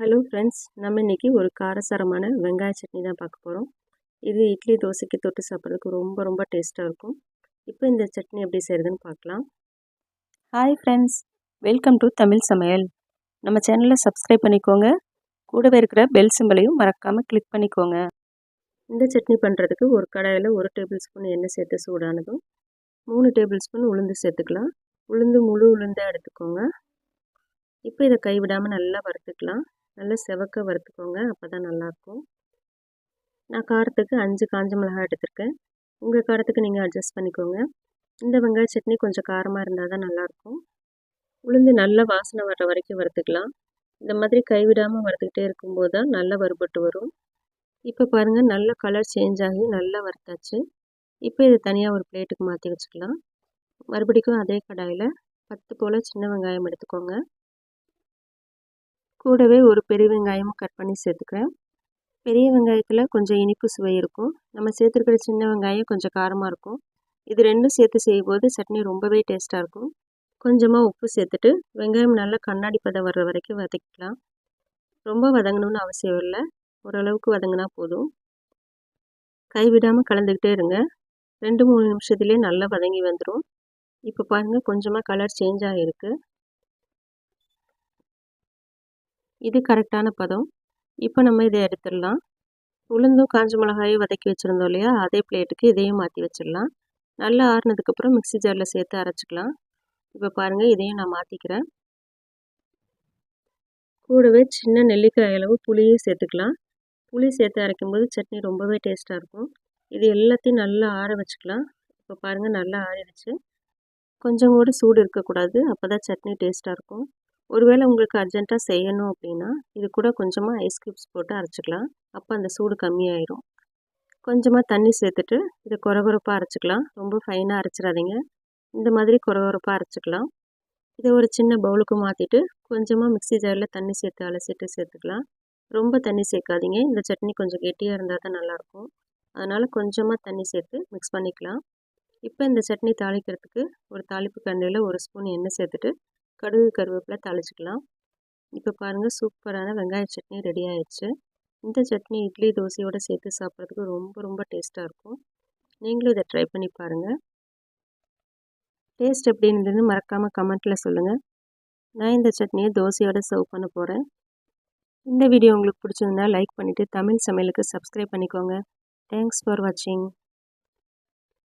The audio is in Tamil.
ஹலோ ஃப்ரெண்ட்ஸ் நம்ம இன்றைக்கி ஒரு காரசாரமான வெங்காய சட்னி தான் பார்க்க போகிறோம் இது இட்லி தோசைக்கு தொட்டு சாப்பிட்றதுக்கு ரொம்ப ரொம்ப டேஸ்ட்டாக இருக்கும். இப்போ இந்த சட்னி எப்படி செய்கிறதுன்னு பார்க்கலாம். Hi friends welcome to Tamil சமையல் நம்ம சேனலில் சப்ஸ்கிரைப் பண்ணிக்கோங்க. கூடவே இருக்கிற பெல் சிம்பிளையும் மறக்காமல் கிளிக் பண்ணிக்கோங்க. இந்த சட்னி பண்ணுறதுக்கு ஒரு கடாயில் ஒரு டேபிள் ஸ்பூன் எண்ணெய் சேர்த்து சூடானதும் மூணு டேபிள் ஸ்பூன் உளுந்து சேர்த்துக்கலாம். உளுந்து முழு உளுந்தாக எடுத்துக்கோங்க. இப்போ இதை கைவிடாமல் நல்லா வறுத்துக்கலாம். நல்லா செவக்க வறுத்துக்கோங்க அப்போ தான் நல்லாயிருக்கும் நான் காரத்துக்கு அஞ்சு காஞ்ச மிளகாய் எடுத்திருக்கேன். உங்கள் காரத்துக்கு நீங்கள் அட்ஜஸ்ட் பண்ணிக்கோங்க. இந்த வெங்காய சட்னி கொஞ்சம் காரமாக இருந்தால் தான் நல்லாயிருக்கும் உளுந்து நல்லா வாசனை வர்ற வரைக்கும் வறுத்துக்கலாம். இந்த மாதிரி கைவிடாமல் வறுத்துக்கிட்டே இருக்கும்போது தான் நல்லா வறுபட்டு வரும். இப்போ பாருங்கள் நல்ல கலர் சேஞ்ச் ஆகி நல்லா வறுத்தாச்சு. இப்போ இது தனியாக ஒரு பிளேட்டுக்கு மாற்றி வச்சுக்கலாம். மறுபடிக்கும் அதே கடாயில் பத்து போல் சின்ன வெங்காயம் எடுத்துக்கோங்க. கூடவே ஒரு பெரிய வெங்காயமும் கட் பண்ணி சேர்த்துக்கிறேன். பெரிய வெங்காயத்தில் கொஞ்சம் இனிப்பு சுவை இருக்கும். நம்ம சேர்த்துருக்கிற சின்ன வெங்காயம் கொஞ்சம் காரமாக இருக்கும். இது ரெண்டும் சேர்த்து செய்யும்போது சட்னி ரொம்பவே டேஸ்ட்டாக இருக்கும். கொஞ்சமாக உப்பு சேர்த்துட்டு வெங்காயம் நல்லா கண்ணாடி பதம் வர்ற வரைக்கும் வதக்கிக்கலாம். ரொம்ப வதங்கணும்னு அவசியம் இல்லை. ஓரளவுக்கு வதங்கினா போதும். கைவிடாமல் கலந்துக்கிட்டே இருங்க. ரெண்டு மூணு நிமிஷத்துலேயே நல்லா வதங்கி வந்துடும் இப்போ பாருங்கள் கொஞ்சமாக கலர் சேஞ்ச் ஆகிருக்கு இது கரெக்டான பதம். இப்போ நம்ம இதை எடுத்துடலாம். உளுந்தும் காஞ்ச மிளகாயும் வதக்கி வச்சுருந்தோம் இல்லையா? அதே பிளேட்டுக்கு இதையும் மாற்றி வச்சிடலாம். நல்லா ஆறுனதுக்கப்புறம் மிக்சி ஜாரில் சேர்த்து அரைச்சிக்கலாம். இப்போ பாருங்கள் இதையும் நான் மாற்றிக்கிறேன் கூடவே சின்ன நெல்லிக்காய் அளவு புளியும் சேர்த்துக்கலாம். புளி சேர்த்து அரைக்கும்போது சட்னி ரொம்பவே டேஸ்ட்டாக இருக்கும். இது எல்லாத்தையும் நல்லா ஆற வச்சுக்கலாம். இப்போ பாருங்கள் நல்லா ஆறிடுச்சு. கொஞ்சம் கூட சூடு இருக்கக்கூடாது. அப்போ தான் சட்னி டேஸ்ட்டாக இருக்கும். ஒருவேளை உங்களுக்கு அர்ஜென்ட்டாக செய்யணும் அப்படின்னா இது கூட கொஞ்சமாக ஐஸ் க்யூப்ஸ் போட்டு அரைச்சிக்கலாம். அப்போ அந்த சூடு கம்மியாயிரும். கொஞ்சமாக தண்ணி சேர்த்துட்டு இதை குறகுறப்பாக அரைச்சிக்கலாம். ரொம்ப ஃபைனாக அரைச்சிடாதீங்க. இந்த மாதிரி குறகுறப்பாக அரைச்சிக்கலாம். இதை ஒரு சின்ன பவுலுக்கு மாற்றிட்டு கொஞ்சமாக மிக்சி ஜாரில் தண்ணி சேர்த்து அலசிட்டு சேர்த்துக்கலாம். ரொம்ப தண்ணி சேர்க்காதீங்க. இந்த சட்னி கொஞ்சம் கெட்டியாக இருந்தால் தான் நல்லாயிருக்கும். அதனால் கொஞ்சமாக தண்ணி சேர்த்து மிக்ஸ் பண்ணிக்கலாம். இப்போ இந்த சட்னி தாளிக்கிறதுக்கு ஒரு தாளிப்பு கண்ணியில் ஒரு ஸ்பூன் எண்ணெய் சேர்த்துட்டு கடுகு கருவேப்பிலை தாளிச்சிக்கலாம். இப்போ பாருங்கள் சூப்பரான வெங்காய சட்னி ரெடி ஆயிடுச்சு. இந்த சட்னி இட்லி தோசையோடு சேர்த்து சாப்பிட்றதுக்கு ரொம்ப ரொம்ப டேஸ்ட்டாக இருக்கும். நீங்களும் இதை ட்ரை பண்ணி பாருங்கள் டேஸ்ட் எப்படி இருந்ததுன்னு மறக்காமல் கமெண்ட்டில் சொல்லுங்கள் நான் இந்த சட்னியை தோசையோடு சர்வ் பண்ண போகிறேன் இந்த வீடியோ உங்களுக்கு பிடிச்சிருந்தா லைக் பண்ணிவிட்டு தமிழ் சமையலுக்கு சப்ஸ்கிரைப் பண்ணிக்கோங்க. தேங்க்ஸ் ஃபார் வாட்சிங்